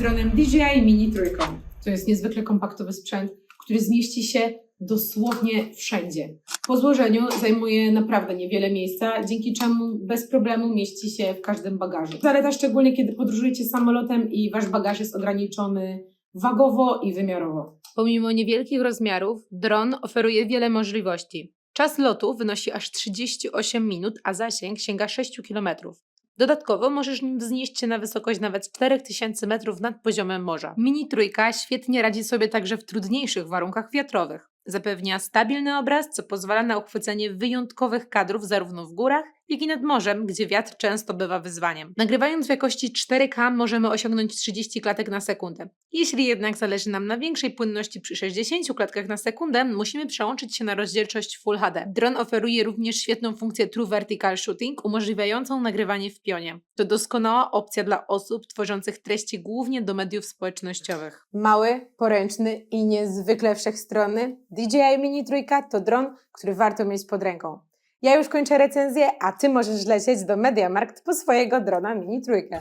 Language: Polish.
dronem DJI Mini Trójką. To jest niezwykle kompaktowy sprzęt, który zmieści się dosłownie wszędzie. Po złożeniu zajmuje naprawdę niewiele miejsca, dzięki czemu bez problemu mieści się w każdym bagażu. Zaleta szczególnie, kiedy podróżujecie samolotem i wasz bagaż jest ograniczony wagowo i wymiarowo. Pomimo niewielkich rozmiarów, dron oferuje wiele możliwości. Czas lotu wynosi aż 38 minut, a zasięg sięga 6 km. Dodatkowo możesz nim wznieść się na wysokość nawet 4000 metrów nad poziomem morza. Mini trójka świetnie radzi sobie także w trudniejszych warunkach wiatrowych. Zapewnia stabilny obraz, co pozwala na uchwycenie wyjątkowych kadrów zarówno w górach, jak i nad morzem, gdzie wiatr często bywa wyzwaniem. Nagrywając w jakości 4K możemy osiągnąć 30 klatek na sekundę. Jeśli jednak zależy nam na większej płynności przy 60 klatkach na sekundę, musimy przełączyć się na rozdzielczość Full HD. Dron oferuje również świetną funkcję True Vertical Shooting, umożliwiającą nagrywanie w pionie. To doskonała opcja dla osób tworzących treści głównie do mediów społecznościowych. Mały, poręczny i niezwykle wszechstronny, DJI Mini Trójka to dron, który warto mieć pod ręką. Ja już kończę recenzję, a Ty możesz lecieć do Mediamarkt po swojego drona mini trójkę.